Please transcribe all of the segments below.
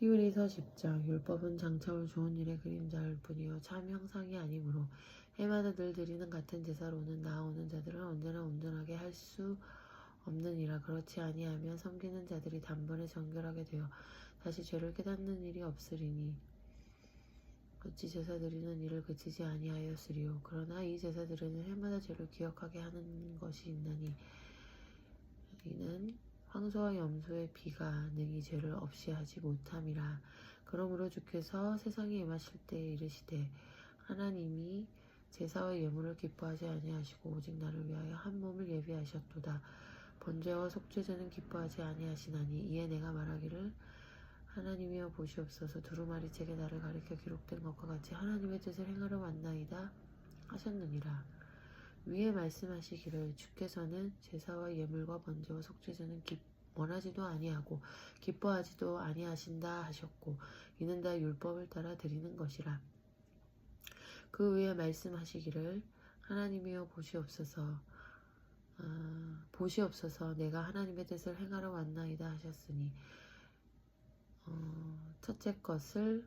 히브리서 10장 율법은 장차올 좋은 일의 그림자일 뿐이요. 참 형상이 아니므로 해마다 늘 드리는 같은 제사로는 나아오는 자들은 언제나 온전하게 할 수 없느니라. 그렇지 아니하면 섬기는 자들이 단번에 정결하게 되어 다시 죄를 깨닫는 일이 없으리니 어찌 제사 드리는 일을 그치지 아니하였으리요? 그러나 이 제사들은 해마다 죄를 기억하게 하는 것이 있나니 이는 황소와 염소의 피가 능히 죄를 없이 하지 못함이라. 그러므로 주께서 세상에 임하실 때에 이르시되 하나님이 제사와 예물을 기뻐하지 아니하시고 오직 나를 위하여 한 몸을 예비하셨도다. 번제와 속죄제는 기뻐하지 아니하시나니 이에 내가 말하기를 하나님이여 보시옵소서 두루마리 책에 나를 가리켜 기록된 것과 같이 하나님의 뜻을 행하러 왔나이다 하셨느니라. 위에 말씀하시기를 주께서는 제사와 예물과 번제와 속죄제는 기, 원하지도 아니하고 기뻐하지도 아니하신다 하셨고 이는 다 율법을 따라 드리는 것이라. 그 위에 말씀하시기를 하나님이여 보시옵소서 아, 보시옵소서 내가 하나님의 뜻을 행하러 왔나이다 하셨으니 어, 첫째 것을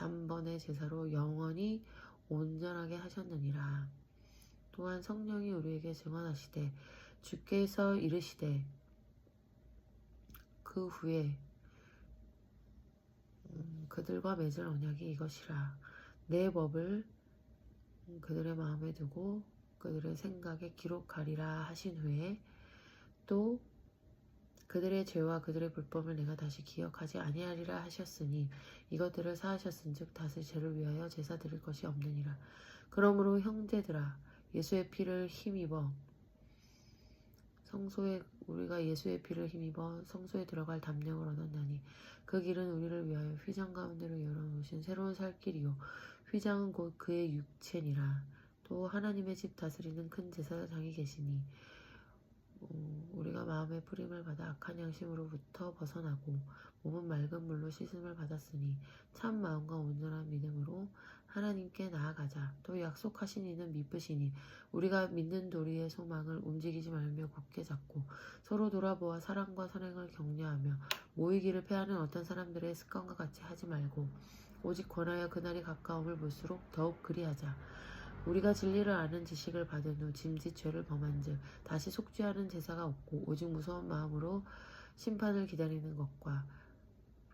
단번에 제사로 영원히 온전하게 하셨느니라. 또한 성령이 우리에게 증언하시되 주께서 이르시되 그 후에 음, 그들과 맺을 언약이 이것이라 내 법을 그들의 마음에 두고 그들의 생각에 기록하리라 하신 후에 또 그들의 죄와 그들의 불법을 내가 다시 기억하지 아니하리라 하셨으니 이것들을 사하셨은즉 다시 죄를 위하여 제사 드릴 것이 없느니라. 그러므로 형제들아 예수의 피를 힘입어 성소에 우리가 예수의 피를 힘입어 성소에 들어갈 담력을 얻었나니 그 길은 우리를 위하여 휘장 가운데로 열어놓으신 새로운 살 길이요 휘장은 곧 그의 육체니라. 또 하나님의 집 다스리는 큰 제사장이 계시니 어, 우리가 마음의 뿌림을 받아 악한 양심으로부터 벗어나고 몸은 맑은 물로 씻음을 받았으니 참 마음과 온전한 믿음으로 하나님께 나아가자. 또 약속하신 이는 미쁘시니 우리가 믿는 도리의 소망을 움직이지 말며 굳게 잡고 서로 돌아보아 사랑과 선행을 격려하며 모이기를 패하는 어떤 사람들의 습관과 같이 하지 말고 오직 권하여 그날이 가까움을 볼수록 더욱 그리하자. 우리가 진리를 아는 지식을 받은 후 짐짓 죄를 범한즉 다시 속죄하는 제사가 없고 오직 무서운 마음으로 심판을 기다리는 것과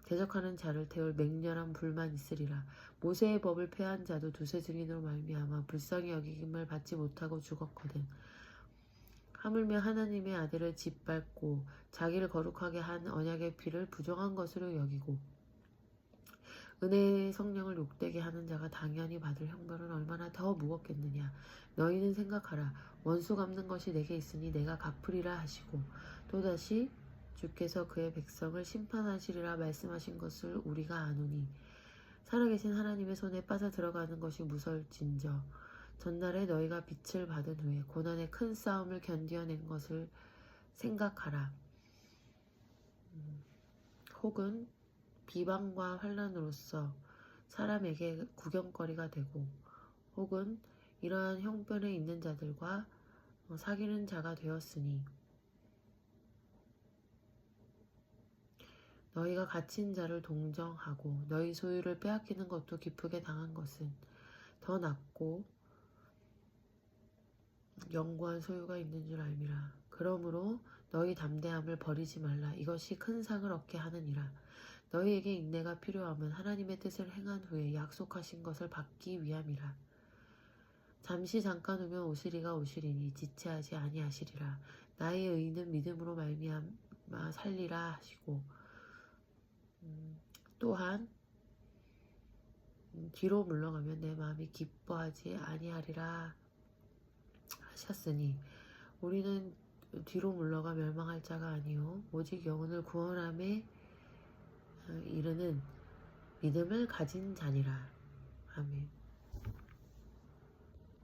대적하는 자를 태울 맹렬한 불만 있으리라. 모세의 법을 폐한 자도 두세 증인으로 말미암아 불쌍히 여김을 받지 못하고 죽었거든. 하물며 하나님의 아들을 짓밟고 자기를 거룩하게 한 언약의 피를 부정한 것으로 여기고 은혜의 성령을 욕되게 하는 자가 당연히 받을 형벌은 얼마나 더 무겁겠느냐. 너희는 생각하라. 원수 갚는 것이 내게 있으니 내가 갚으리라 하시고 또다시 주께서 그의 백성을 심판하시리라 말씀하신 것을 우리가 아노니 살아계신 하나님의 손에 빠져 들어가는 것이 무설진저 전날에 너희가 빛을 받은 후에 고난의 큰 싸움을 견디어낸 것을 생각하라. 음, 혹은 비방과 환란으로서 사람에게 구경거리가 되고 혹은 이러한 형편에 있는 자들과 어, 사귀는 자가 되었으니 너희가 갇힌 자를 동정하고 너희 소유를 빼앗기는 것도 기쁘게 당한 것은 더 낫고 영구한 소유가 있는 줄 알미라. 그러므로 너희 담대함을 버리지 말라. 이것이 큰 상을 얻게 하느니라. 너희에게 인내가 필요함은 하나님의 뜻을 행한 후에 약속하신 것을 받기 위함이라. 잠시 잠깐 후면 오시리가 오시리니 지체하지 아니하시리라. 나의 의는 믿음으로 말미암아 살리라 하시고 음, 또한 음, 뒤로 물러가면 내 마음이 기뻐하지 아니하리라 하셨으니 우리는 뒤로 물러가 멸망할 자가 아니요 오직 영혼을 구원함에 이르는 믿음을 가진 자니라. 아멘.